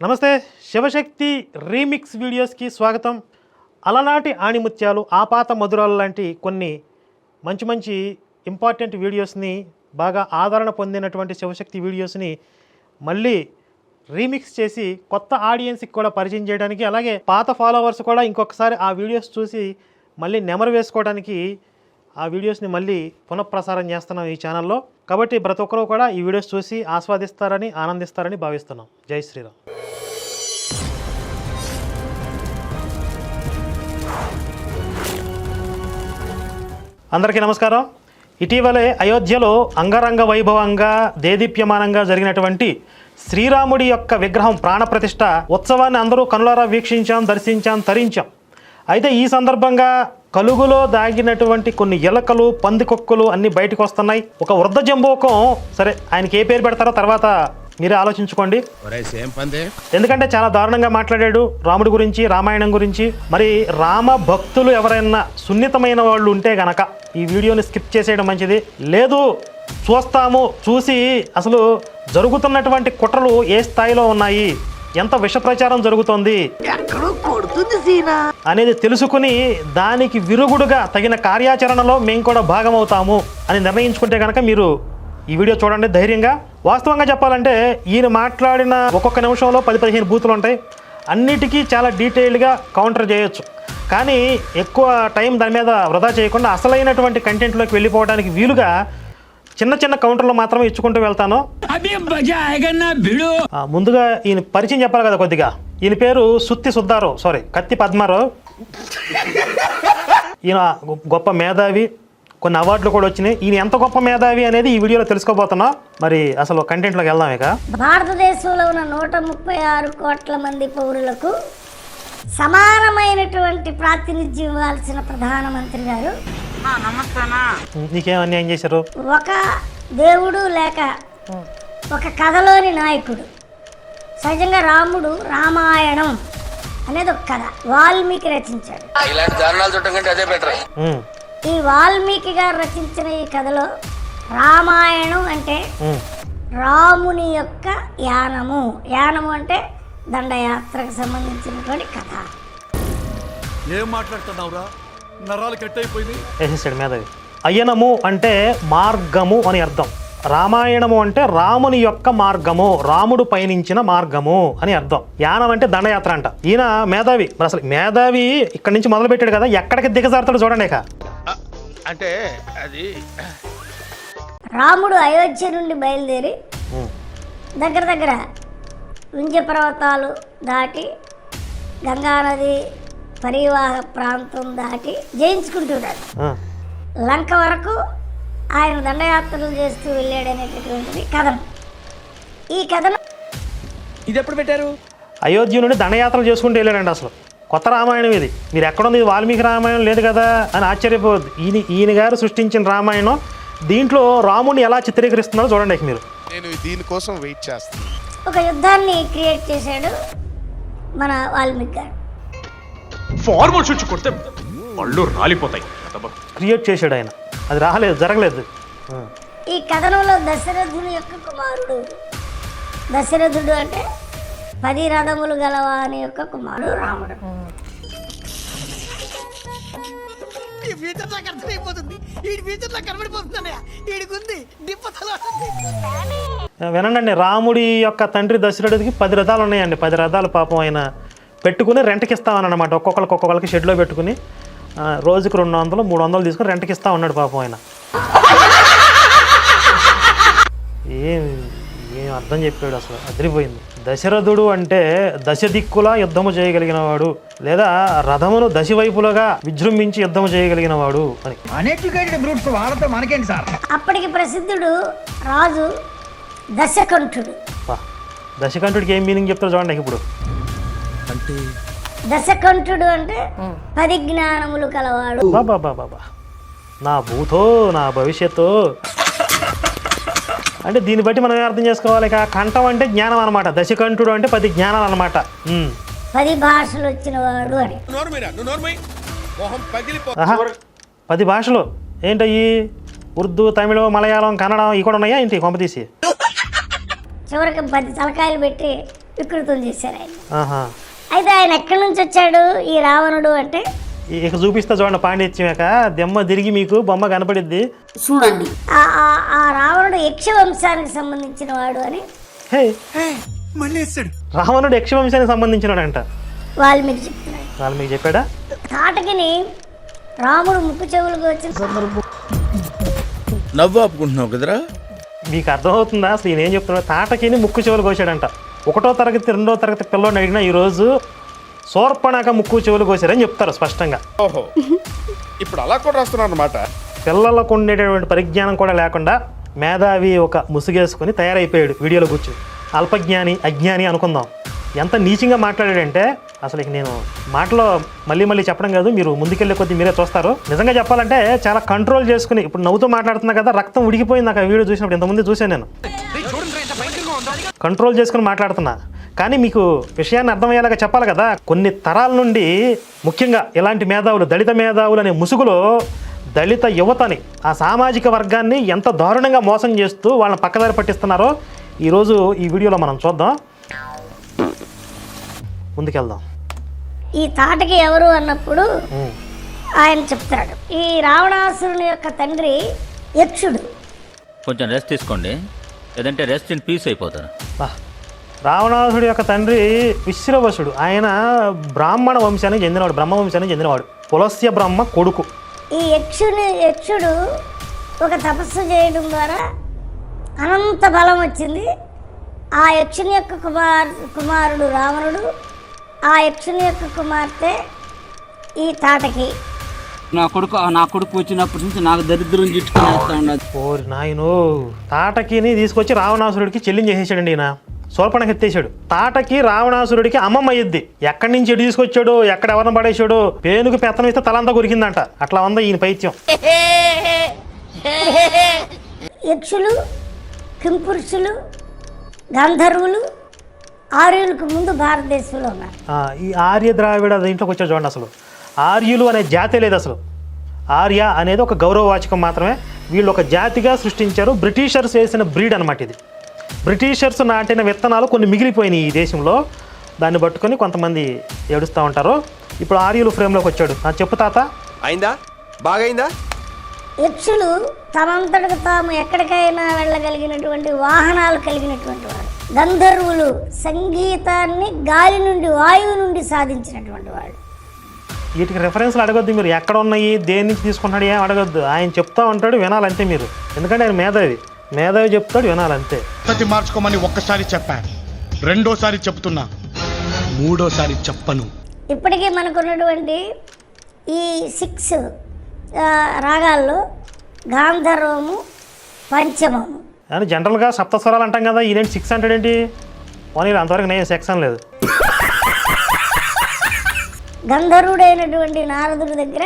నమస్తే శివశక్తి రీమిక్స్ వీడియోస్కి స్వాగతం. అలనాటి ఆణిముత్యాలు ఆపాత మధురాలు లాంటి కొన్ని మంచి మంచి ఇంపార్టెంట్ వీడియోస్ని బాగా ఆదరణ పొందినటువంటి శివశక్తి వీడియోస్ని మళ్ళీ రీమిక్స్ చేసి కొత్త ఆడియన్స్కి కూడా పరిచయం చేయడానికి అలాగే పాత ఫాలోవర్స్ కూడా ఇంకొకసారి ఆ వీడియోస్ చూసి మళ్ళీ నెమరు వేసుకోవడానికి ఆ వీడియోస్ని మళ్ళీ పునఃప్రసారం చేస్తున్నాం ఈ ఛానల్లో. కాబట్టి ప్రతి ఒక్కరూ కూడా ఈ వీడియోస్ చూసి ఆస్వాదిస్తారని ఆనందిస్తారని భావిస్తున్నాం. జై శ్రీరామ్. అందరికీ నమస్కారం. ఇటీవలే అయోధ్యలో అంగరంగ వైభవంగా దేదీప్యమానంగా జరిగినటువంటి శ్రీరాముడి యొక్క విగ్రహం ప్రాణప్రతిష్ఠ ఉత్సవాన్ని అందరూ కనులారా వీక్షించాం దర్శించాం తరించాం. అయితే ఈ సందర్భంగా కలుగులో దాగినటువంటి కొన్ని ఎలకలు పందికొక్కులు అన్నీ బయటకు వస్తున్నాయి. ఒక వృద్ధ జంబోకం. సరే ఆయనకి ఏ పేరు పెడతారో తర్వాత మీరే ఆలోచించుకోండి. ఎందుకంటే చాలా దారుణంగా మాట్లాడాడు రాముడి గురించి రామాయణం గురించి. మరి రామ భక్తులు ఎవరైనా సున్నితమైన వాళ్ళు ఉంటే గనక ఈ వీడియోని స్కిప్ చేసేయడం మంచిది. లేదు చూస్తాము చూసి అసలు జరుగుతున్నటువంటి కుట్రలు ఏ స్థాయిలో ఉన్నాయి? ఎంత విష ప్రచారం జరుగుతోంది అనేది తెలుసుకుని దానికి విరుగుడుగా తగిన కార్యాచరణలో మేము కూడా భాగమవుతాము అని నిర్ణయించుకుంటే కనుక మీరు ఈ వీడియో చూడండి ధైర్యంగా. వాస్తవంగా చెప్పాలంటే ఈయన మాట్లాడిన ఒక్కొక్క నిమిషంలో పది పదిహేను బూతులు ఉంటాయి. అన్నిటికీ చాలా డీటెయిల్డ్గా కౌంటర్ చేయొచ్చు. కానీ ఎక్కువ టైం దాని మీద వృధా చేయకుండా అసలైనటువంటి కంటెంట్లోకి వెళ్ళిపోవడానికి వీలుగా చిన్న చిన్న కౌంటర్లో మాత్రమే ఇచ్చుకుంటూ వెళ్తాను. ముందుగా ఈయన పరిచయం చెప్పాలి కదా కొద్దిగా. ఈయన పేరు సుత్తి సుద్దారు సారీ కత్తి పద్మారావు. ఈయన గొప్ప మేధావి కొన్ని అవార్డులు కూడా వచ్చినాయి. ఈయన ఎంత గొప్ప మేధావి అనేది ఈ వీడియోలో తెలుసుకోబోతున్నా. మరి అసలు కంటెంట్లోకి వెళ్దాం ఇక. భారతదేశంలో ఉన్న నూట ముప్పై ఆరు కోట్ల మంది పౌరులకు సమానమైనటువంటి ప్రాతినిధ్యం ఇవ్వాల్సిన ప్రధానమంత్రి గారు నీకేం అన్యాయం చేశారు? ఒక దేవుడు లేక ఒక కథలోని నాయకుడు. సహజంగా రాముడు రామాయణం అనేది ఒక కథ. వాల్మీకి రచించాడు. ఇలాంటి దారుణాలు చుట్టం కంటే అదే బెటర్. ఉమ్, ఈ వాల్మీకి గారు రచించిన ఈ కథలో రామాయణం అంటే ఉమ్, రాముని యొక్క యానము. యానము అంటే దండయాత్రకు సంబంధించినటువంటి కథ. ఏం మాట్లాడుతున్నావురా? నరాలు కట్ అయిపోయింది వేసేసాడు మేధావి అయ్యనము అంటే మార్గము అని అర్థం. రామాయణము అంటే రాముని యొక్క మార్గము రాముడు పయనించిన మార్గము అని అర్థం. యానం అంటే దండయాత్ర అంట. ఈయన మేధావి. మరి అసలు మేధావి ఇక్కడి నుంచి మొదలు పెట్టాడు కదా ఎక్కడికి దిగజారుతాడు చూడండి అంటే అది రాముడు అయోధ్య నుండి బయలుదేరి దగ్గర దగ్గర వింధ్య పర్వతాలు దాటి గంగానది పరివాహ ప్రాంతం దాటి జయించుకుంటున్నాడు. లంక వరకు ఆయన దండయాత్రలు చేస్తూ వెళ్ళాడనేటటువంటిది కథనం. ఈ కథనం ఇది ఎప్పుడు పెట్టారు? అయోధ్య నుండి దండయాత్రలు చేసుకుంటూ వెళ్ళాడండి అసలు. కొత్త రామాయణం ఇది. మీరు ఎక్కడుంది ఇది వాల్మీకి రామాయణం లేదు కదా అని ఆశ్చర్యపోవద్దు. ఈయన ఈయన గారు సృష్టించిన రామాయణం. దీంట్లో రాముడిని ఎలా చిత్రీకరిస్తున్నారో చూడండి మీరు. నేను దీనికోసం వెయిట్ చేస్తాను. ఒక యుద్ధాన్ని క్రియేట్ చేశాడు మన వాల్మీకి గారు. ఫార్మల్ షూట్ కొడితే పళ్ళు రాలిపోతాయి. క్రియేట్ చేశాడు ఆయన. అది రాలేదు జరగలేదు. ఈ కథనంలో దశరథుని యొక్క కుమారుడు. దశరథుడు అంటే పది రథములు గలవాని యొక్క కుమారుడు రాముడు. ఈ ఫ్యూచర్ నాకు అర్థమైపోతుంది ఈ ఫ్యూచర్ నాకు కనబడిపోతుందన్నయ్య ఈడికుంది దిప్పతలో వినండి రాముడి యొక్క తండ్రి దశరథుడికి పది రథాలు ఉన్నాయండి. పది రథాలు పాపం ఆయన పెట్టుకుని రెంట్కి ఇస్తామన్నమాట. ఒక్కొక్కరికి ఒక్కొక్కరికి షెడ్లో పెట్టుకుని ఆ, రోజుకి రెండు వందలు మూడు వందలు తీసుకుని రెంట్కి ఇస్తా ఉన్నాడు పాపం ఆయన. ఏం ఏం అర్థం చెప్పాడు అసలు? అదిరిపోయింది. దశరథుడు అంటే దశ దిక్కులా యుద్ధము చేయగలిగిన వాడు లేదా రథమును దశ వైపులుగా విజృంభించి యుద్ధము చేయగలిగిన వాడు అని అన్ఎడ్యుకేటెడ్ బ్రూట్స్ వాళ్ళతో మనకేంటి సార్? అప్పటికి ప్రసిద్ధుడు రాజు దశకంఠుడు. దశకంఠుడికి ఏం మీనింగ్ చెప్తారు చూడండి ఇప్పుడు. దశకంఠుడు అంటే పది జ్ఞానములు కలవాడు. బాబా బాబా బా నా భూతో నా భవిష్యత్తు. అంటే దీన్ని బట్టి మనం అర్థం చేసుకోవాలి? ఇక కంఠం అంటే జ్ఞానం అనమాట దశకంఠుడు అంటే పది జ్ఞానాలు అనమాట పది భాషలు వచ్చిన వాడు అని పది భాషలు. ఏంటయ్యి? ఉర్దూ తమిళం మలయాళం కన్నడం ఇవి కూడా ఉన్నాయా ఏంటి? కొంపతీసి. చివరికి పది తలకాయలు పెట్టి వికృతం చేశారు ఆయన. ఆహా. అయితే ఆయన ఎక్కడి నుంచి వచ్చాడు ఈ రావణుడు అంటే? ఇక చూపిస్తా చూడండి పాండిత్యమేక. దెమ్మ తిరిగి మీకు బొమ్మ కనపడిద్ది. చూడండి. ఆ ఆ- ఆ రావణుడు యక్ష వంశానికి సంబంధించిన వాడు అని. హే రావణుడు యక్షవంశానికి సంబంధించినాడంట. వాల్మీకి చెప్తున్నాడు వాళ్ళు మీకు చెప్పాడా? తాటకిని రాముడు ముక్కు చెవులకు వచ్చిన సందర్భం నవ్వు ఆపుకుంటున్నావు కదరా? మీకు అర్థమవుతుందా? అసలు ఈయన ఏం చెప్తున్నాడు? తాటకిని ముక్కు చెవులు కోసాడంట ఒకటో తరగతి రెండో తరగతి పిల్లోని అడిగినా ఈరోజు శూర్పణక ముక్కు చెవులు కోసారని చెప్తారు స్పష్టంగా. ఓహో. ఇప్పుడు అలా కూడా రాస్తున్నారు అనమాట పిల్లలకు ఉండేటటువంటి పరిజ్ఞానం కూడా లేకుండా మేధావి ఒక ముసుగేసుకొని తయారైపోయాడు వీడియోలో కూర్చొని. అల్పజ్ఞాని అజ్ఞాని అనుకుందాం. ఎంత నీచంగా మాట్లాడాడంటే అసలు ఇక నేను మాటలో మళ్ళీ మళ్ళీ చెప్పడం కాదు మీరు ముందుకెళ్ళే కొద్దీ మీరే చూస్తారు. నిజంగా చెప్పాలంటే చాలా కంట్రోల్ చేసుకుని ఇప్పుడు నవ్వుతూ మాట్లాడుతున్నా కదా రక్తం ఉడికిపోయింది నాకు ఆ వీడియో చూసినప్పుడు ఇంతకుముందు చూశాను నేను. కంట్రోల్ చేసుకుని మాట్లాడుతున్నా. కానీ మీకు విషయాన్ని అర్థమయ్యేలాగా చెప్పాలి కదా. కొన్ని తరాల నుండి ముఖ్యంగా ఇలాంటి మేధావులు దళిత మేధావులు అనే ముసుగులో దళిత యువతని ఆ సామాజిక వర్గాన్ని ఎంత దారుణంగా మోసం చేస్తూ వాళ్ళని పక్కదారి పట్టిస్తున్నారో ఈరోజు ఈ వీడియోలో మనం చూద్దాం. ముందుకెళ్దాం. ఈ తాటకి ఎవరు అన్నప్పుడు. ఆయన చెప్తాడు. ఈ రావణాసురుని యొక్క తండ్రి యక్షుడు. కొంచెం రెస్ట్ తీసుకోండి. లేదంటే రెస్ట్ ఇన్ పీస్ అయిపోతారు బా. రావణాసుడి యొక్క తండ్రి విశ్రవసుడు. ఆయన బ్రాహ్మణ వంశానికి చెందినవాడు బ్రహ్మ వంశానికి చెందినవాడు. పులస్య బ్రహ్మ కొడుకు. ఈ యక్షుని యక్షుడు ఒక తపస్సు చేయడం ద్వారా అనంత బలం వచ్చింది. ఆ యక్షుని యొక్క కుమార్ కుమారుడు రావణుడు. ఆ యక్షుని యొక్క కుమార్తె ఈ తాటకి నా కొడుకు నా కొడుకు వచ్చినప్పటి నుంచి నాకు దరిద్రం చుట్టుకుని వేస్తా ఉన్నది ఓరి నాయనో తాటకిని తీసుకొచ్చి రావణాసురుడికి చెల్లించేసేసాడండి ఈయన. శూర్పణకి ఎత్తేసాడు. తాటకి రావణాసురుడికి అమ్మమ్మ అయ్యిద్ది. ఎక్కడి నుంచి ఎటు తీసుకొచ్చాడు ఎక్కడ ఎవరిని పడేసాడు పేనుకు పెత్తనం ఇస్తే తలంతా కొరికిందంట. అట్లా ఉందా ఈయన పైత్యం. యక్షులు కింపురుషులు గంధర్వులు ఆర్యులకు ముందు భారతదేశంలో ఉన్నారు. ఆ, ఈ ఆర్య ద్రావిడ దీంట్లోకి వచ్చాడు చూడండి అసలు. ఆర్యులు అనే జాతే లేదు అసలు. ఆర్య అనేది ఒక గౌరవవాచకం మాత్రమే. వీళ్ళు ఒక జాతిగా సృష్టించారు. బ్రిటిషర్స్ వేసిన బ్రీడ్ అనమాట ఇది. బ్రిటిషర్స్ నాటిన విత్తనాలు కొన్ని మిగిలిపోయినాయి ఈ దేశంలో. దాన్ని పట్టుకొని కొంతమంది ఏడుస్తూ ఉంటారు. ఇప్పుడు ఆర్యులు ఫ్రేమ్లోకి వచ్చాడు. నా చెప్పు తాత. అయిందా? బాగైందా? యక్షులు తమంతటకు తాము ఎక్కడికైనా వెళ్ళగలిగినటువంటి వాహనాలు కలిగినటువంటి వారు. గంధర్వులు సంగీతాన్ని గాలి నుండి వాయువు నుండి సాధించినటువంటి వాళ్ళు వీటికి రెఫరెన్స్లు అడగొద్దు మీరు. ఎక్కడ ఉన్నాయి దేని నుంచి తీసుకుంటున్నాడు ఏం అడగొద్దు. ఆయన చెప్తా ఉంటాడు వినాలంతే మీరు. ఎందుకంటే ఆయన మేధావి. మేధావి చెప్తాడు వినాలంతే. పద్ధతి మార్చుకోమని ఒక్కసారి చెప్పా. రెండోసారి చెప్తున్నా. మూడోసారి చెప్పను. ఇప్పటికీ మనకున్నటువంటి ఈ సిక్స్ రాగాల్లో గాంధర్వము పంచమము. కానీ జనరల్గా సప్తస్వరాలు అంటాం కదా ఈయనేంటి సిక్స్ హండ్రెడ్ ఏంటి పోనీ అంతవరకు నేను సెక్షన్ లేదు. గంధర్వుడైనటువంటి నారదుడి దగ్గర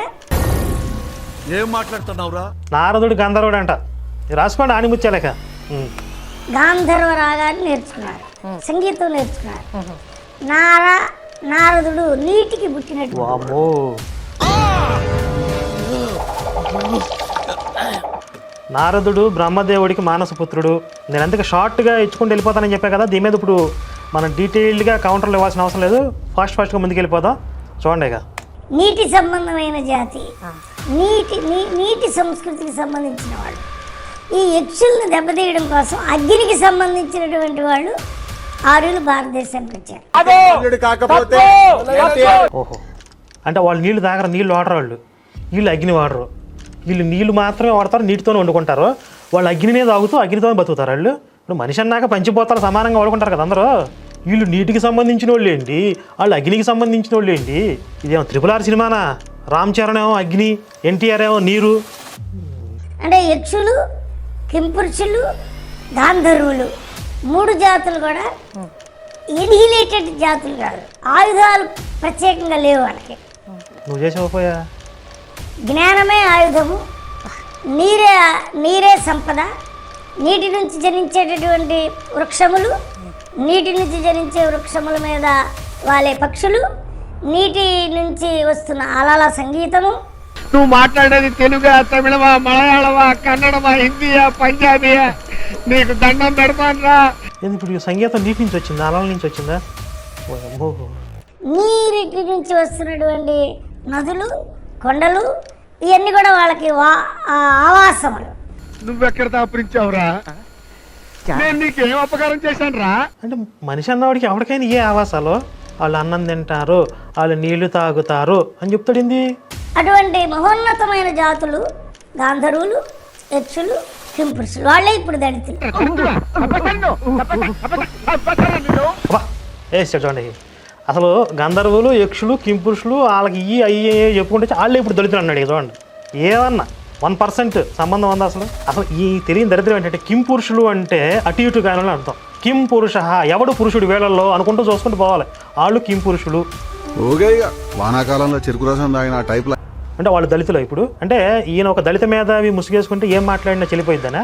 ఏం మాట్లాడుతున్నావురా? నారదుడు గంధర్వుడు అంట రాసుకోండి ఆనిముత్యాలేక ఉం. గాంధర్వ రాగాన్ని నేర్చుకున్నాడు సంగీతం నేర్చుకున్నాడు నార నారదుడు నీటికి పుట్టినట్టు నారదుడు బ్రహ్మదేవుడికి మానసపుత్రుడు. నేను అందుకే షార్ట్గా ఇచ్చుకుంటూ వెళ్ళిపోతానని చెప్పా కదా దీని మీద ఇప్పుడు మనం డీటెయిల్డ్గా కౌంటర్లు ఇవ్వాల్సిన అవసరం లేదు. ఫాస్ట్ ఫాస్ట్గా ముందుకు వెళ్ళిపోదాం చూడండి ఇక. నీటి సంబంధమైన జాతి. నీటి నీటి సంస్కృతికి సంబంధించిన వాళ్ళు. ఈ యక్షుల్ని దెబ్బతీయడం కోసం అగ్నికి సంబంధించినటువంటి వాళ్ళు ఆర్యులు భారతదేశానికి వచ్చారు. ఓహో. అంటే వాళ్ళు నీళ్ళు తాగరు నీళ్ళు వాడరు వాళ్ళు. వీళ్ళు అగ్ని వాడరు. వీళ్ళు నీళ్ళు మాత్రమే వాడతారు నీటితోనే వండుకుంటారు. వాళ్ళు అగ్నినే తాగుతూ అగ్నితోనే బతుకుతారు వాళ్ళు. ఇప్పుడు మనిషి అన్నాక పంచిపోతారు సమానంగా వాడుకుంటారు కదా అందరూ. వీళ్ళు నీటికి సంబంధించిన వాళ్ళు ఏంటి? వాళ్ళు అగ్నికి సంబంధించిన వాళ్ళు ఏంటి? ఇదేమో త్రిపుల్ ఆర్ సినిమానా? రామ్ చరణ్ ఏమో అగ్ని ఎన్టీఆర్ ఏమో నీరు. అంటే యక్షులు కింపురుషులు గాంధర్వులు. మూడు జాతులు కూడా ఎనిహిలేటెడ్ జాతులు కాదు. ఆయుధాలు ప్రత్యేకంగా లేవు వాళ్ళకి. నువ్వు చేసేవపోయా జ్ఞానమే ఆయుధము నీరే నీరే సంపద నీటి నుంచి జనించేటటువంటి వృక్షములు నీటి నుంచి జనించే వృక్షముల మీద వాలే పక్షులు నీటి నుంచి వస్తున్న అలల సంగీతము. నువ్వు మాట్లాడేది తెలుగా తమిళమా మలయాళమా కన్నడమా హిందీయా పంజాబీయా? నీకు దండం పెడతానరా. ఏంది ఇప్పుడు సంగీతం నీటి నుంచి వచ్చిందా అలల నుంచి వచ్చిందా. నీరింటి నుంచి వస్తున్నటువంటి నదులు కొండలు ఇవన్నీ కూడా వాళ్ళకి ఆవాసములు. నువ్వెక్కడ దాపురించావురా? నేను నీకేం అపకారం చేశాను రా అంటే మనిషి అన్నవాడికి ఎవరికైనా ఏ ఆవాసాలు? వాళ్ళు అన్నం తింటారు వాళ్ళు నీళ్ళు తాగుతారు అని చెప్తాడు ఏంది అటువంటి మహోన్నతమైన జాతులు గాంధర్వులు యక్షులు కింపురుషులు వాళ్ళే ఇప్పుడు దళితులు. చూడండి. అసలు గంధర్వులు యక్షులు కింపురుషులు వాళ్ళకి ఇవి అయ్యి చెప్పుకుంటే వాళ్ళే ఇప్పుడు దళితులు అన్నాడు చూడండి. ఏమన్నా? వన్ పర్సెంట్ సంబంధం ఉందా అసలు? అసలు ఈ తెలియని దరిద్రం ఏంటంటే కిం పురుషులు అంటే అటు ఇటు కానీ అర్థం కిం పురుష ఎవడు పురుషుడు వేళల్లో అనుకుంటూ చూసుకుంటూ పోవాలి. వాళ్ళు కిం పురుషులు. వానాకాలంలో చెరుకు రసం తాగిన టైప్ అంటే వాళ్ళు దళితులు ఇప్పుడు. అంటే ఈయన ఒక దళిత మేధావి ముసుగేసుకుంటే ఏం మాట్లాడినా చెల్లిపోయిద్దనా?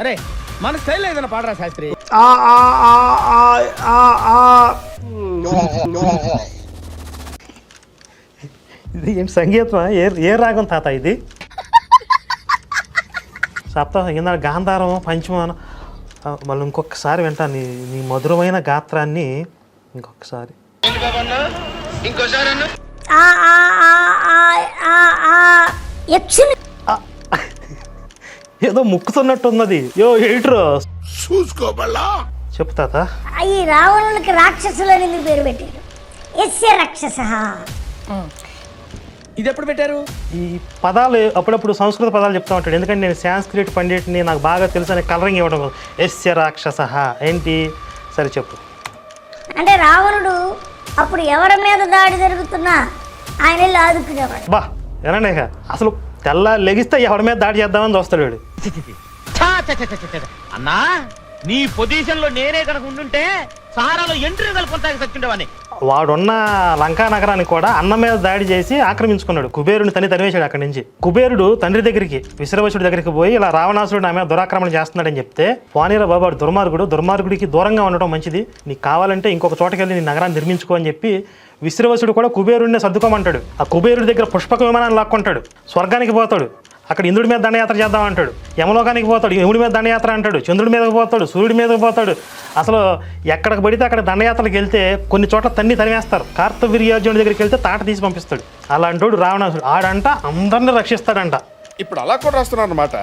అరే మన స్టైల్ ఏదైనా పాడరా శాస్త్రి? ఇది ఏంటి సంగీతం ఏ ఏ రాగం తాత ఇది? సప్త కింద గాంధారం పంచమం మళ్ళీ ఇంకొకసారి వింటాను నీ నీ మధురమైన గాత్రాన్ని. ఇంకొకసారి. ఆ ఆ ఆ ఆ ఆ ఆ యక్షులు ఏదో ముక్కుతున్నట్టు ఉన్నది యో ఎయిట్రో చూసుకోబల్లా చెప్పు తాత. ఈ రావణులకి రాక్షసులు అని ఎందుకు పేరు పెట్టారు? ఎస్య రాక్షస ఇది ఎప్పుడు పెట్టారు? ఈ పదాలు అప్పుడప్పుడు సంస్కృత పదాలు చెప్తా ఉంటాడు. ఎందుకంటే నేను సాంస్క్రిట్ పండిట్ని నాకు బాగా తెలుసు అని కలరింగ్ ఇవ్వడం. ఎస్య రాక్షస. ఏంటి? సరే చెప్పు. అంటే రావణుడు అప్పుడు ఎవరి మీద దాడి జరుగుతున్నా ఆయన వెళ్ళి ఆదుకునేవాడు. బా ఏనండి అసలు తెల్ల లెగిస్తే ఎవరి మీద దాడి చేద్దామని చూస్తాడు వీడు. అన్నా నీ పొజిషన్లో నేనే కనుక ఉండుంటే సారాలో ఎంట్రీ కొనసాగి సచ్చుండేవాని వాడున్న లంకా నగరాన్ని కూడా అన్న మీద దాడి చేసి ఆక్రమించుకున్నాడు. కుబేరుని తల్లి తరివేశాడు అక్కడి నుంచి. కుబేరుడు తండ్రి దగ్గరికి విశ్రవసుడి దగ్గరికి పోయి ఇలా రావణాసురుడు నా మీద దురాక్రమణ చేస్తున్నాడని చెప్తే వాణిరా బాబాడు దుర్మార్గుడు. దుర్మార్గుడికి దూరంగా ఉండటం మంచిది. నీకు కావాలంటే ఇంకొక చోటకి వెళ్ళి నీ నగరాన్ని నిర్మించుకో అని చెప్పి విశ్రవసుడు కూడా కుబేరుడిని సర్దుకోమంటాడు. ఆ కుబేరుడి దగ్గర పుష్పక విమానాన్ని లాక్కుంటాడు. స్వర్గానికి పోతాడు. అక్కడ ఇంద్రుడి మీద దండయాత్ర చేద్దాం అంటాడు. యమలోకానికి పోతాడు. యముడి మీద దండయాత్ర అంటాడు. చంద్రుడి మీదకి పోతాడు. సూర్యుడి మీదకి పోతాడు. అసలు ఎక్కడికి పడితే అక్కడ దండయాత్రలకు వెళ్తే కొన్ని చోట్ల తన్ని తరివేస్తారు కార్తవీర్యార్జునుడి దగ్గరికి వెళ్తే తాట తీసి పంపిస్తాడు. అలాంటోడు రావణాసుడు ఆడంట అందరిని రక్షిస్తాడంట. ఇప్పుడు అలా కూడా రాస్తున్నారు అనమాట.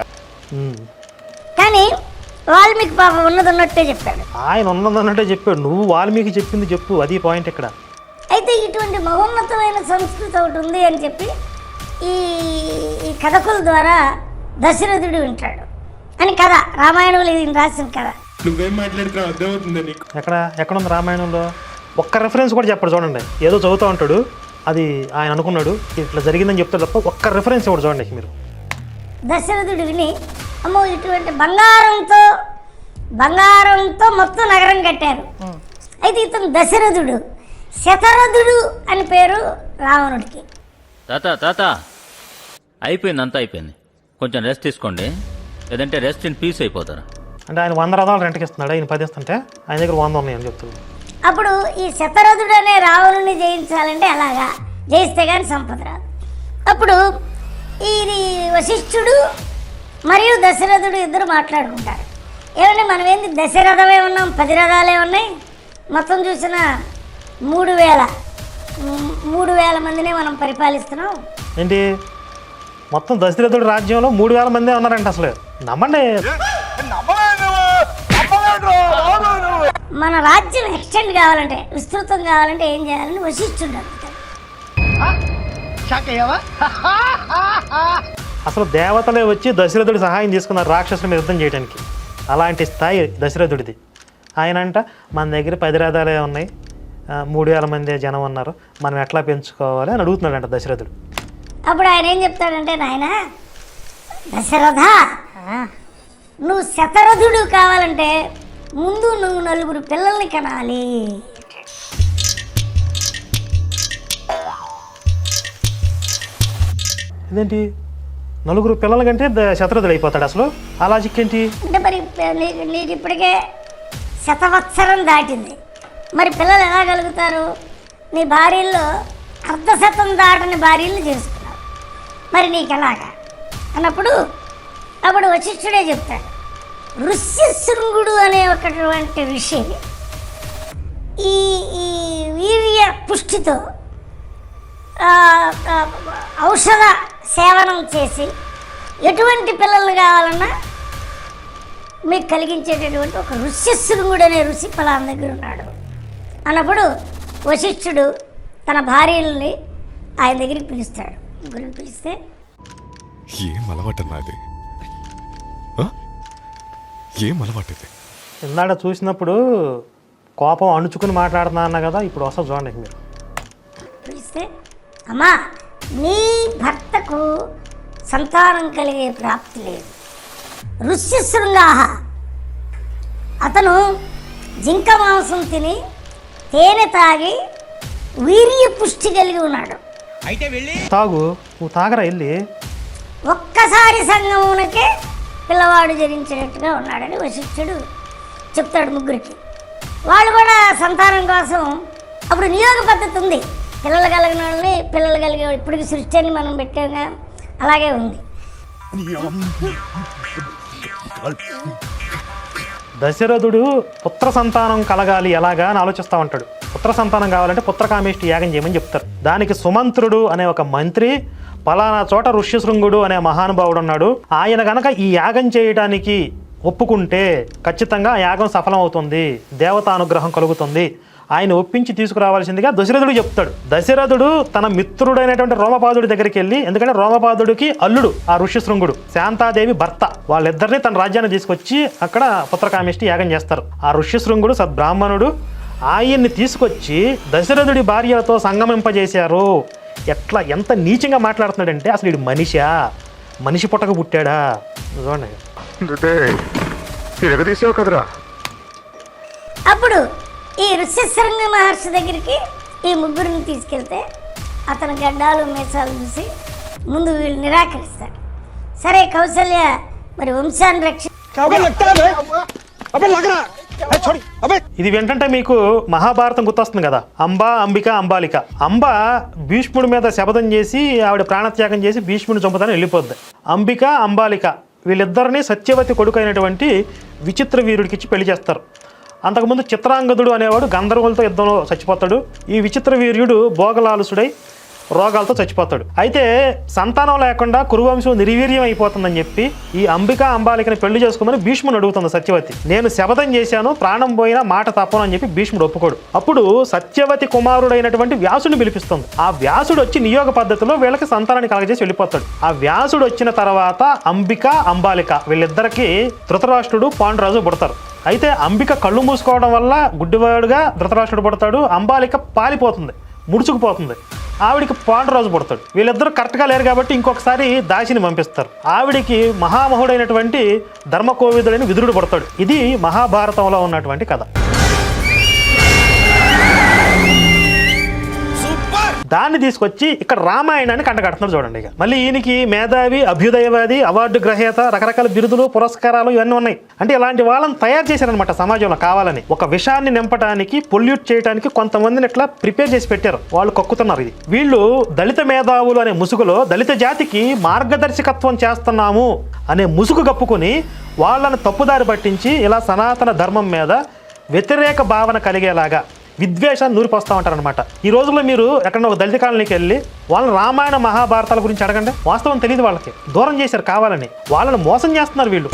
కానీ వాల్మీకి పాపం ఉన్నది ఉన్నట్టే చెప్పాడు ఆయన ఉన్నదన్నట్టే చెప్పాడు. నువ్వు వాల్మీకి చెప్పింది చెప్పు. అది పాయింట్ ఇక్కడ. అయితే ఇటువంటి మహోన్నతమైన సంస్కృతి ఒకటి ఉంది అని చెప్పి ఈ ఈ కథకుల ద్వారా దశరథుడు వింటాడు. అని కథ రామాయణంలో ఇది రాసిన కథ. ఎక్కడ ఎక్కడ? ఉంది రామాయణంలో? ఒక్క రెఫరెన్స్ కూడా చెప్పడు చూడండి. ఏదో చదువుతూ ఉంటాడు. అది ఆయన అనుకున్నాడు. ఇట్లా జరిగిందని చెప్తాడు తప్ప ఒక్క రెఫరెన్స్ ఇవ్వడు చూడండి మీరు. దశరథుడు విని అమ్మో ఇటువంటి బంగారంతో బంగారంతో మొత్తం నగరం కట్టారు. అయితే ఇతను దశరథుడు. శతరథుడు అని పేరు రావణుడికి. తాత తాత. అయిపోయింది అంతా అయిపోయింది. కొంచెం రెస్ట్ తీసుకోండి. లేదంటే రెస్ట్ ఇన్ పీస్ అయిపోతారు. అంటే ఆయన వంద రథాలు రెంట్కి ఇస్తున్నాడు ఆయన పది ఇస్తుంటే ఆయన దగ్గర వంద ఉన్నాయని చెప్తున్నాడు. అప్పుడు ఈ శతరథుడు అనే రావణుని జయించాలంటే అలాగా? జయిస్తే కానీ సంపద రాదు. అప్పుడు ఇది వశిష్ఠుడు మరియు దశరథుడు ఇద్దరు మాట్లాడుకుంటారు. ఏమంటే మనం ఏంది దశరథమే ఉన్నాం పది రథాలే ఉన్నాయి? మొత్తం చూసిన మూడు వేల. మూడు వేల మందినే మనం పరిపాలిస్తున్నాం. ఏంటి? మొత్తం దశరథుడి రాజ్యంలో మూడు వేల మందే ఉన్నారంట అసలు. నమ్మండి. మన రాజ్యం ఎక్స్టెండ్ కావాలంటే విస్తృతం కావాలంటే ఏం చేయాలని వశిష్ఠుడు అసలు దేవతలే వచ్చి దశరథుడి సహాయం తీసుకున్నారు రాక్షసుల మీద యుద్ధం చేయడానికి అలాంటి స్థాయి దశరథుడిది. ఆయన అంట మన దగ్గర పది రథాలే ఉన్నాయి. మూడు వేల మంది జనం ఉన్నారు మనం ఎట్లా పెంచుకోవాలి అని అడుగుతున్నాడంట దశరథుడు. అప్పుడు ఆయన ఏం చెప్తాడంటే నాయన దశరథ నువ్వు శతరథుడు కావాలంటే ముందు నువ్వు నలుగురు పిల్లల్ని కనాలి. ఇదేంటి? నలుగురు పిల్లల కంటే ద- శతరథుడు అయిపోతాడు అసలు. ఆ లాజిక్ ఏంటి? అంటే మరి నీకు ఇప్పటికే శతవత్సరం దాటింది. మరి పిల్లలు ఎలా కలుగుతారు? నీ భార్యల్లో అర్ధశతం దాటని భార్యలు చేసుకున్నావు మరి నీకు ఎలాగా అన్నప్పుడు అప్పుడు వశిష్ఠుడే చెప్తాడు. ఋష్యశృంగుడు అనే ఒకటువంటి ఋషి ఈ ఈ వీర్య పుష్టితో ఔషధ సేవనం చేసి ఎటువంటి పిల్లలు కావాలన్నా మీకు కలిగించేటటువంటి ఒక ఋష్యశృంగుడు అనే ఋషి ఫలానా దగ్గర ఉన్నాడు. అన్నప్పుడు వశిష్ఠుడు తన భార్యల్ని ఆయన దగ్గరికి పిలుస్తాడు. ముగ్గురిని పిలిస్తే ఏం అలవాటు నాది ఏం అలవాటు ఇది? ఇందాక చూసినప్పుడు కోపం అణుచుకుని మాట్లాడుతున్నా అన్న కదా ఇప్పుడు వస్తా చూడండి మీరు. పిలిస్తే అమ్మా నీ భర్తకు సంతానం కలిగే ప్రాప్తి లేదు. ఋష్యశృంగాహ. అతను జింక మాంసం తిని తేనె తాగి వీర్య పుష్టి కలిగి ఉన్నాడు. తాగు నువ్వు తాగరా వెళ్ళి. ఒక్కసారి సంగమునకే పిల్లవాడు జరించినట్టుగా ఉన్నాడని వశిష్ఠుడు చెప్తాడు ముగ్గురికి. వాళ్ళు కూడా సంతానం కోసం అప్పుడు నియోగ పద్ధతి ఉంది. పిల్లలు కలిగిన వాళ్ళని పిల్లలు కలిగే ఇప్పటికి సృష్టి అని మనం పెట్టాగా అలాగే ఉంది. దశరథుడు పుత్ర సంతానం కలగాలి ఎలాగా అని ఆలోచిస్తూ ఉంటాడు. పుత్ర సంతానం కావాలంటే పుత్రకామేష్టి యాగం చేయమని చెప్తారు. దానికి సుమంత్రుడు అనే ఒక మంత్రి పలానా చోట ఋష్యశృంగుడు అనే మహానుభావుడు ఉన్నాడు. ఆయన గనక ఈ యాగం చేయడానికి ఒప్పుకుంటే ఖచ్చితంగా యాగం సఫలమవుతుంది. దేవతా అనుగ్రహం కలుగుతుంది. ఆయన ఒప్పించి తీసుకురావాల్సిందిగా దశరథుడు చెప్తాడు. దశరథుడు తన మిత్రుడైనటువంటి రోమపాదుడి దగ్గరికి వెళ్ళి ఎందుకంటే రోమపాదుడికి అల్లుడు ఆ ఋష్యశృంగుడు శాంతాదేవి భర్త వాళ్ళిద్దరిని తన రాజ్యాన్ని తీసుకొచ్చి అక్కడ పుత్రకామిష్టి యాగం చేస్తారు. ఆ ఋష్యశృంగుడు సద్బ్రాహ్మణుడు ఆయన్ని తీసుకొచ్చి దశరథుడి భార్యలతో సంగమింపజేశారు. ఎట్లా ఎంత నీచంగా మాట్లాడుతున్నాడంటే అసలు ఇది మనిషా? మనిషి పుట్టక పుట్టాడా? చూడండి కదరా? అప్పుడు ఈ ఋష్యశృంగ మహర్షి దగ్గరికి ఈ ముగ్గురిని తీసుకెళ్తే అతని గడ్డాలు మీసాలు చూసి ముందు వీళ్ళు నిరాకరిస్తాడు సరే కౌసల్య మరి వంశాన్ని రక్షి ఇది వింటంటే మీకు మహాభారతం గుర్తొస్తుంది కదా. అంబా అంబిక అంబాలిక. అంబ భీష్ముడి మీద శపథం చేసి ఆవిడ ప్రాణత్యాగం చేసి భీష్ముడిని చంపుతానని వెళ్ళిపోద్ది. అంబిక అంబాలిక వీళ్ళిద్దరిని సత్యవతి కొడుకు అయినటువంటి విచిత్ర వీరుడికి ఇచ్చి పెళ్ళి చేస్తారు. అంతకుముందు చిత్రాంగదుడు అనేవాడు గంధర్వులతో యుద్ధంలో చచ్చిపోతాడు. ఈ విచిత్ర వీర్యుడు భోగలాలుసుడై రోగాలతో చచ్చిపోతాడు. అయితే సంతానం లేకుండా కురువంశం నిర్వీర్యం అయిపోతుందని చెప్పి ఈ అంబిక అంబాలికని పెళ్ళి చేసుకోమని భీష్ముడు అడుగుతుంది సత్యవతి. నేను శపథం చేశాను ప్రాణం పోయినా మాట తప్పను అని చెప్పి భీష్ముడు ఒప్పుకోడు. అప్పుడు సత్యవతి కుమారుడైనటువంటి వ్యాసుని పిలిపిస్తుంది. ఆ వ్యాసుడు వచ్చి నియోగ పద్ధతిలో వీళ్ళకి సంతానాన్ని కలగజేసి వెళ్ళిపోతాడు. ఆ వ్యాసుడు వచ్చిన తర్వాత అంబిక అంబాలిక వీళ్ళిద్దరికి ధృతరాష్ట్రుడు పాండురాజు పుడతారు. అయితే అంబిక కళ్ళు మూసుకోవడం వల్ల గుడ్డివాడుగా ధృతరాష్ట్రుడు పడతాడు అంబాలిక పాలిపోతుంది ముడుచుకుపోతుంది. ఆవిడికి పాండురాజు పుడతాడు. వీళ్ళిద్దరూ కరెక్ట్గా లేరు కాబట్టి ఇంకొకసారి దాసిని పంపిస్తారు. ఆవిడికి మహామహుడైనటువంటి ధర్మకోవిదుడైన విదురుడు పుడతాడు. ఇది మహాభారతంలో ఉన్నటువంటి కథ. దాన్ని తీసుకొచ్చి ఇక్కడ రామాయణాన్ని కంటగడుతున్నారు చూడండి ఇక. మళ్ళీ ఈయనకి మేధావి అభ్యుదయవాది అవార్డు గ్రహీత రకరకాల బిరుదులు పురస్కారాలు ఇవన్నీ ఉన్నాయి. అంటే ఇలాంటి వాళ్ళని తయారు చేశారనమాట సమాజంలో కావాలని. ఒక విషయాన్ని నింపడానికి పొల్యూట్ చేయడానికి కొంతమందిని ఇట్లా ప్రిపేర్ చేసి పెట్టారు. వాళ్ళు కక్కుతున్నారు ఇది. వీళ్ళు దళిత మేధావులు అనే ముసుగులో దళిత జాతికి మార్గదర్శకత్వం చేస్తున్నాము అనే ముసుగు కప్పుకొని వాళ్ళని తప్పుదారి పట్టించి ఇలా సనాతన ధర్మం మీద వ్యతిరేక భావన కలిగేలాగా విద్వేషాన్ని నూరిపోస్తూ ఉంటారనమాట ఈ రోజుల్లో మీరు ఎక్కడన్నా ఒక దళిత కాలనీకి వెళ్ళి వాళ్ళని రామాయణ మహాభారతాల గురించి అడగండి. వాస్తవం తెలియదు వాళ్ళకి. దూరం చేశారు కావాలని. వాళ్ళని మోసం చేస్తున్నారు వీళ్ళు.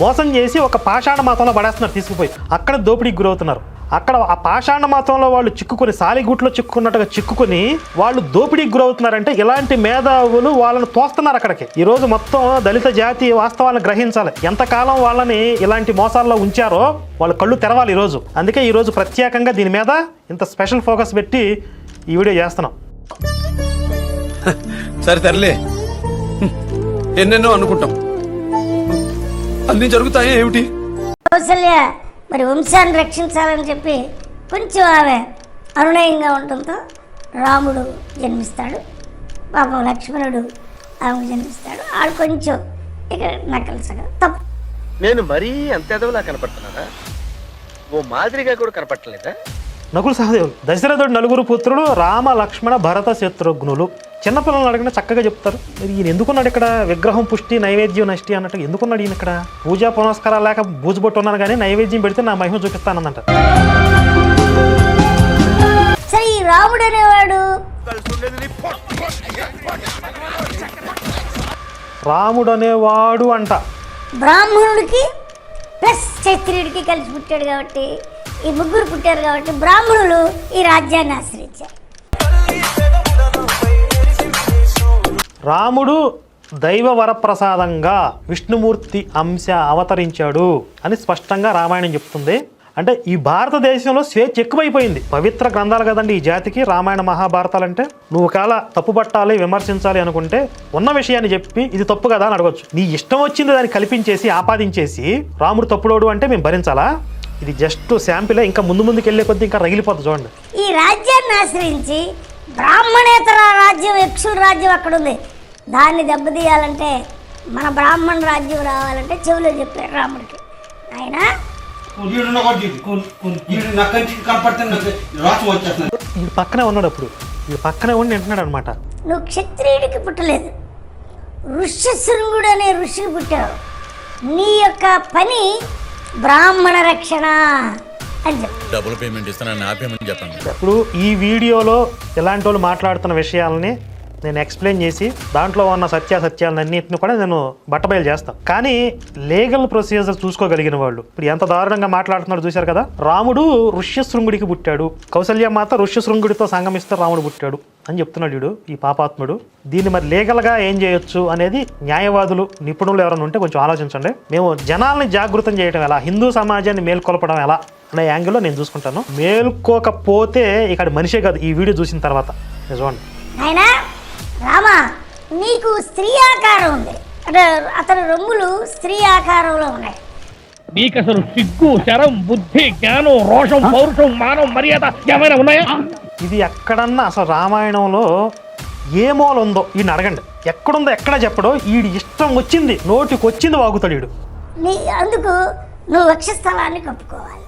మోసం చేసి ఒక పాషాణ మాతంలో పడేస్తున్నారు తీసుకుపోయి. అక్కడ దోపిడీకి గురవుతున్నారు. అక్కడ ఆ పాషాణ మతంలో వాళ్ళు చిక్కుకొని సాలిగుట్లో చిక్కుకున్నట్టుగా చిక్కుకొని వాళ్ళు దోపిడీకి గురవుతున్నారంటే ఇలాంటి మేధావులు వాళ్ళని తోస్తున్నారు అక్కడికి. ఈ రోజు మొత్తం దళిత జాతి వాస్తవాలను గ్రహించాలి. ఎంతకాలం వాళ్ళని ఇలాంటి మోసాల్లో ఉంచారో వాళ్ళు కళ్ళు తెరవాలి ఈరోజు అందుకే ఈరోజు ప్రత్యేకంగా దీని మీద ఇంత స్పెషల్ ఫోకస్ పెట్టి ఈ వీడియో చేస్తున్నాం. సరే తరలే ఎన్నెన్నో అనుకుంటాం. అన్ని జరుగుతాయి ఏమిటి? కౌసల్య మరి వంశాన్ని రక్షించాలని చెప్పి కొంచెం ఆమె అనునయంగా ఉండటంతో రాముడు జన్మిస్తాడు. పాపం లక్ష్మణుడు ఆమెకు జన్మిస్తాడు. ఆడు కొంచెం ఇక నకలు సగం. తప్పు. నేను మరీ అంత ఎదవలా కనపడుతున్నానా? ఓ మాదిరిగా కూడా కనపడలేదా నకులు సహదేవులు దశరథుడు నలుగురు పుత్రులు రామ లక్ష్మణ భరత శత్రుఘ్నులు. చిన్నపిల్లలు అడిగినా చక్కగా చెప్తారు. మరి ఈయన ఎందుకున్నాడు ఇక్కడ? విగ్రహం పుష్టి నైవేద్యం నష్టి అన్నట్టు ఎందుకున్నాడు ఈయన ఇక్కడ? పూజా పునస్కారాలు లేక బూజుబొట్టు ఉన్నాను కానీ నైవేద్యం పెడితే నా మహిమ చూపిస్తానందంట. సరే ఈ రాముడు అనేవాడు? రాముడు అనేవాడు అంట. బ్రాహ్మణుడికి ప్లస్ క్షత్రియుడికి కలిసి పుట్టాడు కాబట్టి. ఈ ముగ్గురు పుట్టారు కాబట్టి బ్రాహ్మణులు ఈ రాజ్యాన్ని ఆశ్రయించారు. రాముడు దైవ వరప్రసాదంగా విష్ణుమూర్తి అంశ అవతరించాడు అని స్పష్టంగా రామాయణం చెప్తుంది. అంటే ఈ భారతదేశంలో స్వేచ్ఛ ఎక్కువైపోయింది. పవిత్ర గ్రంథాలు కదండి ఈ జాతికి రామాయణ మహాభారతాలు అంటే నువ్వు ఒకవేళ తప్పుపట్టాలి విమర్శించాలి అనుకుంటే ఉన్న విషయాన్ని చెప్పి ఇది తప్పు కదా అని అడగచ్చు. నీ ఇష్టం వచ్చింది దాన్ని కల్పించేసి ఆపాదించేసి రాముడు తప్పుడోడు అంటే మేము భరించాలా? ఇది జస్ట్ శాంపిలే ఇంకా ముందు ముందుకు వెళ్ళే కొద్దీ ఇంకా రగిలిపోతుంది చూడండి. ఈ రాజ్యాన్ని ఆశ్రయించి బ్రాహ్మణేతర రాజ్యం యక్షుల రాజ్యం అక్కడ ఉంది దాన్ని దెబ్బతీయాలంటే మన బ్రాహ్మణ రాజ్యం రావాలంటే చెవిలో చెప్పాడు రాముడికి. ఆయన ఈ పక్కనే ఉన్నాడు అప్పుడు. ఈ పక్కనే ఉండి వింటున్నాడు అనమాట నువ్వు క్షత్రియుడికి పుట్టలేదు. ఋష్యశృంగుడు అనే ఋషికి పుట్టావు. నీ యొక్క పని బ్రాహ్మణ రక్షణ అని డబుల్ పేమెంట్ ఇస్తానని ఆపేమని చెప్పండి ఇప్పుడు ఈ వీడియోలో ఇలాంటి వాళ్ళు మాట్లాడుతున్న విషయాలని నేను ఎక్స్ప్లెయిన్ చేసి దాంట్లో ఉన్న సత్యాసత్యాలన్నింటిని కూడా నేను బట్టబయలు చేస్తాను కానీ లీగల్ ప్రొసీజర్ చూసుకోగలిగిన వాళ్ళు. ఇప్పుడు ఎంత దారుణంగా మాట్లాడుతున్నాడు చూశారు కదా? రాముడు ఋష్యశృంగుడికి పుట్టాడు. కౌశల్య మాత ఋష్యశృంగుడితో సంగమిస్తే రాముడు పుట్టాడు అని చెప్తున్నాడు వీడు ఈ పాపాత్ముడు. దీన్ని మరి లీగల్గా ఏం చేయొచ్చు అనేది న్యాయవాదులు నిపుణులు ఎవరైనా ఉంటే కొంచెం ఆలోచించండి. మేము జనాల్ని జాగృతం చేయడం ఎలా? హిందూ సమాజాన్ని మేల్కొల్పడం ఎలా? అనే యాంగిల్లో నేను చూసుకుంటాను. మేల్కోకపోతే ఇక్కడ మనిషే కాదు ఈ వీడియో చూసిన తర్వాత. నిజమండి. రామ నీకు స్త్రీ ఆకారం ఉంది. అంటే అతని రొమ్ములు స్త్రీ ఆకారంలో ఉన్నాయి. నీకు అసలు సిగ్గు శరం బుద్ధి జ్ఞానం రోషం పౌరుషం మానం మర్యాద ఏమైనా ఉన్నాయా? ఇది ఎక్కడన్నా అసలు రామాయణంలో ఏ మూల ఉందో ఈయన అడగండి. ఎక్కడుందో ఎక్కడ చెప్పడో ఈడి ఇష్టం వచ్చింది నోటికి వచ్చింది వాగుతాడు ఈడు నీ అందుకు నువ్వు వక్షస్థలాన్ని కప్పుకోవాలి.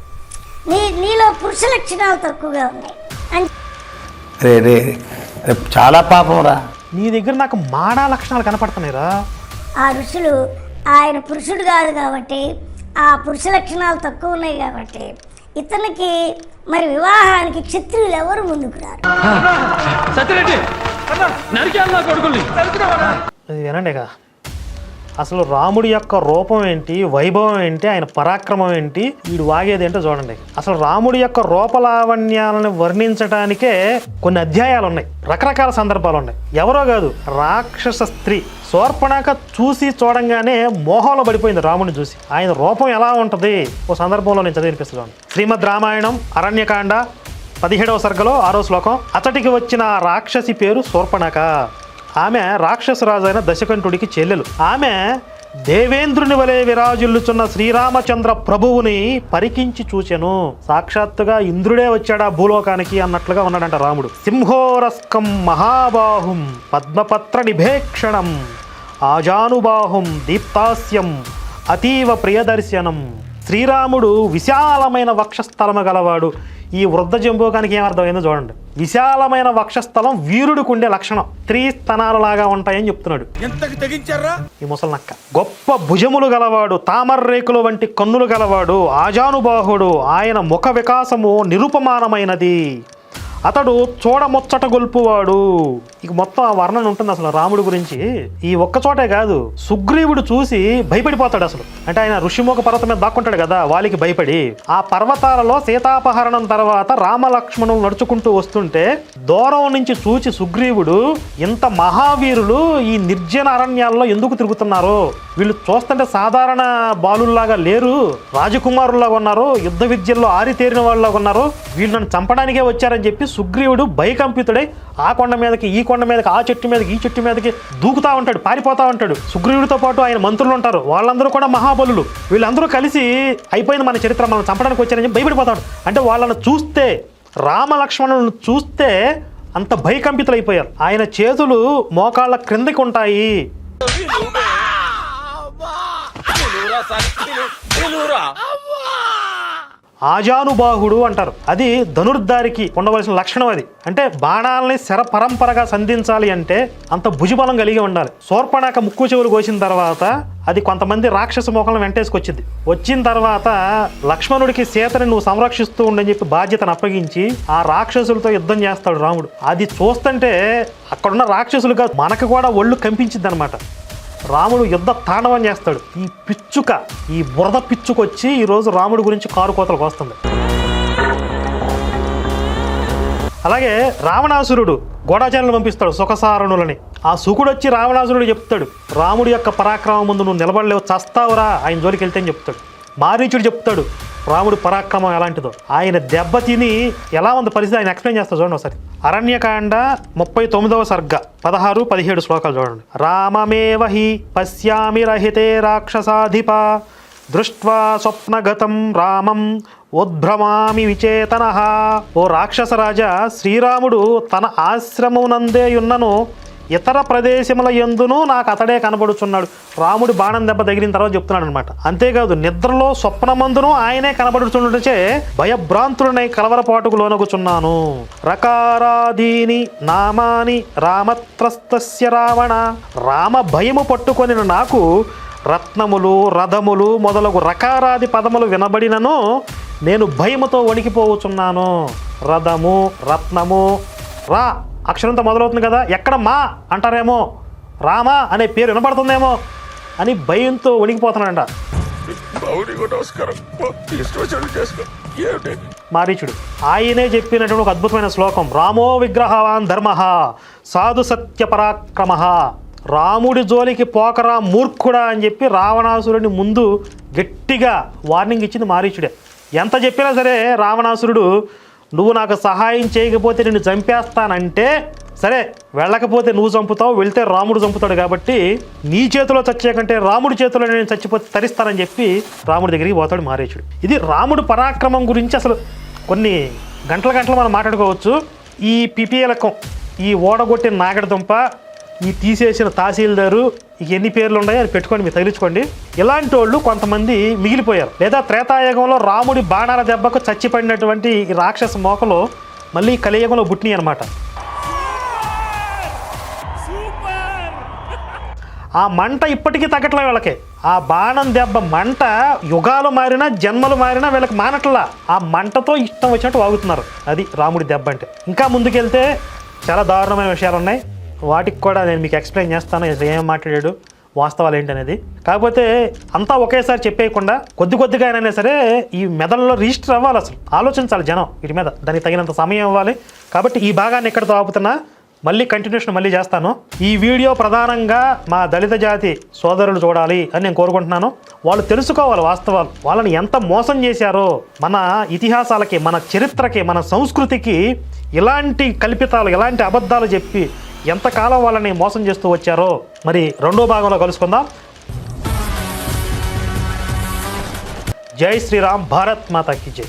నీ నీలో పురుష లక్షణాలు తక్కువగా ఉన్నాయి. రే రే చాలా పాపం రా. నీ దగ్గర నాకు మాడా లక్షణాలు కనపడుతున్నాయిరా. ఆ ఋషులు ఆయన పురుషుడు కాదు కాబట్టి ఆ పురుష లక్షణాలు తక్కువ ఉన్నాయి కాబట్టి ఇతనికి మరి వివాహానికి క్షత్రియులు ఎవరు ముందుకు రారు? వినండి అసలు రాముడి యొక్క రూపం ఏంటి? వైభవం ఏంటి? ఆయన పరాక్రమం ఏంటి? వీడు వాగేది ఏంటో చూడండి. అసలు రాముడి యొక్క రూపలావణ్యాలను వర్ణించడానికే కొన్ని అధ్యాయాలు ఉన్నాయి రకరకాల సందర్భాలు ఉన్నాయి ఎవరో కాదు రాక్షస స్త్రీ. శోర్పణాక చూసి చూడంగానే మోహంలో పడిపోయింది రాముడిని చూసి. ఆయన రూపం ఎలా ఉంటుంది? ఓ సందర్భంలో నేను చదివినిపిస్తున్నాను శ్రీమద్ రామాయణం అరణ్యకాండ పదిహేడవ సర్గలో ఆరో శ్లోకం. అతడికి వచ్చిన ఆ రాక్షసి పేరు శూర్పణక. ఆమె రాక్షసరాజు అయిన దశకంఠుడికి చెల్లెలు. ఆమె దేవేంద్రుని వలె విరాజిల్లుచున్న శ్రీరామచంద్ర ప్రభువుని పరికించి చూచెను. సాక్షాత్తుగా ఇంద్రుడే వచ్చాడా భూలోకానికి అన్నట్లుగా ఉన్నాడంట రాముడు. సింహోరస్కం మహాబాహుం పద్మపత్ర నిభేక్షణం ఆజానుబాహుం దీప్తాస్యం అతీవ ప్రియదర్శనం. శ్రీరాముడు విశాలమైన వక్షస్థలము గలవాడు. ఈ వృద్ధ జంబోకానికి ఏమర్థమైందో చూడండి. విశాలమైన వక్షస్థలం వీరుడికి ఉండే లక్షణం. స్త్రీ స్తనాలలాగా ఉంటాయని చెప్తున్నాడు. ఎంతకి తెగించారా? ఈ ముసలనక్క. గొప్ప భుజములు గలవాడు తామర్రేకులు వంటి కన్నులు గలవాడు ఆజానుబాహుడు ఆయన ముఖ వికాసము నిరుపమానమైనది. అతడు చూడముచ్చట గొల్పువాడు. ఇక మొత్తం ఆ వర్ణన ఉంటుంది అసలు రాముడి గురించి. ఈ ఒక్క చోటే కాదు సుగ్రీవుడు చూసి భయపడిపోతాడు అసలు. అంటే ఆయన ఋషిముఖ పర్వతం మీద దాక్కుంటాడు కదా వాళ్ళకి భయపడి. ఆ పర్వతాలలో సీతాపహరణం తర్వాత రామలక్ష్మణులు నడుచుకుంటూ వస్తుంటే దూరం నుంచి చూచి సుగ్రీవుడు ఇంత మహావీరులు ఈ నిర్జన అరణ్యాల్లో ఎందుకు తిరుగుతున్నారు? వీళ్ళు చూస్తుంటే సాధారణ బాలుల్లాగా లేరు రాజకుమారుల్లాగా ఉన్నారు యుద్ధ విద్యల్లో ఆరితేరిన వాళ్ళలాగా ఉన్నారు. వీళ్ళు నన్ను చంపడానికే వచ్చారని చెప్పి సుగ్రీవుడు భయకంపితుడై ఆ కొండ మీదకి ఈ కొండ మీదకి ఆ చెట్టు మీదకి ఈ చెట్టు మీదకి దూకుతా ఉంటాడు పారిపోతా ఉంటాడు. సుగ్రీవుడితో పాటు ఆయన మంత్రులు ఉంటారు. వాళ్ళందరూ కూడా మహాబలులు. వీళ్ళందరూ కలిసి అయిపోయింది మన చరిత్ర మనం చంపడానికి వచ్చారని భయపడిపోతాడు. అంటే వాళ్ళని చూస్తే రామలక్ష్మణులను చూస్తే అంత భయకంపితులు అయిపోయారు ఆయన చేతులు మోకాళ్ళ క్రిందకి ఉంటాయి. ఆజానుబాహుడు అంటారు. అది ధనుర్ధారికి ఉండవలసిన లక్షణం అది. అంటే బాణాలని శర పరంపరగా సంధించాలి అంటే అంత భుజబలం కలిగి ఉండాలి. శూర్పణాక ముక్కు చెవులు కోసిన తర్వాత అది కొంతమంది రాక్షస మోకలను వెంటేసుకొచ్చింది. వచ్చిన తర్వాత లక్ష్మణుడికి సీతని నువ్వు సంరక్షిస్తూ ఉండని చెప్పి బాధ్యతను అప్పగించి ఆ రాక్షసులతో యుద్ధం చేస్తాడు రాముడు. అది చూస్తుంటే అక్కడున్న రాక్షసులుగా మనకు కూడా ఒళ్ళు కంపించింది అనమాట రాముడు యుద్ధ తాండవం చేస్తాడు. ఈ పిచ్చుక ఈ బురద పిచ్చుకొచ్చి ఈరోజు రాముడి గురించి కారు కోతలకు వస్తుంది. అలాగే రావణాసురుడు గోడాచార్యులను పంపిస్తాడు సుఖసారణులని. ఆ సుకుడు వచ్చి రావణాసురుడు చెప్తాడు రాముడి యొక్క పరాక్రమం ముందు నువ్వు నిలబడలేవు చస్తావురా ఆయన జోలికి వెళ్తే అని చెప్తాడు. మారీచుడు చెప్తాడు రాముడు పరాక్రమం ఎలాంటిదో. ఆయన దెబ్బతిని ఎలా ఉంది పరిస్థితి ఆయన ఎక్స్ప్లెయిన్ చేస్తారు చూడండి ఒకసారి. అరణ్యకాండ ముప్పై తొమ్మిదవ సర్గ పదహారు పదిహేడు శ్లోకాలు చూడండి. రామమేవ హి పశ్యామి రహితే రాక్షసాధిప దృష్ట్వా స్వప్నగతం రామం ఉద్భ్రమామి విచేతన. ఓ రాక్షసరాజా శ్రీరాముడు తన ఆశ్రమమునందే ఉన్నను ఇతర ప్రదేశముల ఎందునూ నాకు అతడే కనబడుచున్నాడు. రాముడి బాణం దెబ్బ తగిలిన తర్వాత చెప్తున్నాడు అనమాట అంతేకాదు నిద్రలో స్వప్నమందును ఆయనే కనబడుచుండటచే భయభ్రాంతుడనై కలవరపాటుకు లోనగుచున్నాను. రకారాదీని నామాని రామత్రస్తస్య రావణ. రామ భయము పట్టుకొని నాకు రత్నములు రథములు మొదలగు రకారాది పదములు వినబడినను నేను భయముతో వణికిపోవుచున్నాను. రథము రత్నము రా. అక్షరంతో మొదలవుతుంది కదా ఎక్కడ మా అంటారేమో రామా అనే పేరు వినపడుతుందేమో అని భయంతో వణికిపోతున్నాడంట. మారీచుడు ఆయనే చెప్పినటువంటి ఒక అద్భుతమైన శ్లోకం రామో విగ్రహవాన్ ధర్మ సాధు సత్య పరాక్రమ రాముడి జోలికి పోకరా మూర్ఖుడా అని చెప్పి రావణాసురుడిని ముందు గట్టిగా వార్నింగ్ ఇచ్చింది మారీచుడే ఎంత చెప్పినా సరే రావణాసురుడు నువ్వు నాకు సహాయం చేయకపోతే నిన్ను చంపేస్తానంటే సరే వెళ్ళకపోతే నువ్వు చంపుతావు వెళ్తే రాముడు చంపుతాడు కాబట్టి నీ చేతిలో చచ్చే కంటే రాముడి చేతిలో నేను చచ్చిపోతే తరిస్తానని చెప్పి రాముడి దగ్గరికి పోతాడు మారేచుడు ఇది రాముడు పరాక్రమం గురించి అసలు కొన్ని గంటల గంటలు మనం మాట్లాడుకోవచ్చు. ఈ పిపిఎలకం ఈ ఓడగొట్టిన నాగడదుంప ఈ తీసేసిన తహసీల్దారు ఇక ఎన్ని పేర్లు ఉన్నాయో అది పెట్టుకొని మీరు తగిలించుకోండి. ఇలాంటి వాళ్ళు కొంతమంది మిగిలిపోయారు. లేదా త్రేతాయుగంలో రాముడి బాణాల దెబ్బకు చచ్చిపడినటువంటి రాక్షస మోకలు మళ్ళీ కలియుగంలో బుట్టినాయి అనమాట ఆ మంట ఇప్పటికీ తగ్గట్లే వీళ్ళకి. ఆ బాణం దెబ్బ మంట యుగాలు మారినా జన్మలు మారినా వీళ్ళకి మానట్లా. ఆ మంటతో ఇష్టం వచ్చినట్టు వాగుతున్నారు. అది రాముడి దెబ్బ అంటే. ఇంకా ముందుకెళ్తే చాలా దారుణమైన విషయాలు ఉన్నాయి వాటికి కూడా నేను మీకు ఎక్స్ప్లెయిన్ చేస్తాను ఏం మాట్లాడాడు వాస్తవాలు ఏంటనేది. కాకపోతే అంతా ఒకేసారి చెప్పేయకుండా కొద్ది కొద్దిగా అయినా సరే ఈ మెదడులో రిజిస్టర్ అవ్వాలి అసలు. ఆలోచించాలి జనం వీటి మీద. దానికి తగినంత సమయం ఇవ్వాలి. కాబట్టి ఈ భాగాన్ని ఎక్కడితో ఆపుతున్నా మళ్ళీ కంటిన్యూషన్ మళ్ళీ చేస్తాను. ఈ వీడియో ప్రధానంగా మా దళిత జాతి సోదరులు చూడాలి అని నేను కోరుకుంటున్నాను. వాళ్ళు తెలుసుకోవాలి వాస్తవాలు. వాళ్ళని ఎంత మోసం చేశారో మన ఇతిహాసాలకి మన చరిత్రకి మన సంస్కృతికి ఇలాంటి కల్పితాలు ఇలాంటి అబద్ధాలు చెప్పి ఎంతకాలం వాళ్ళని మోసం చేస్తూ వచ్చారో మరి రెండో భాగంలో కలుసుకుందాం. జై శ్రీరామ్ భారత్ మాతాకి జై.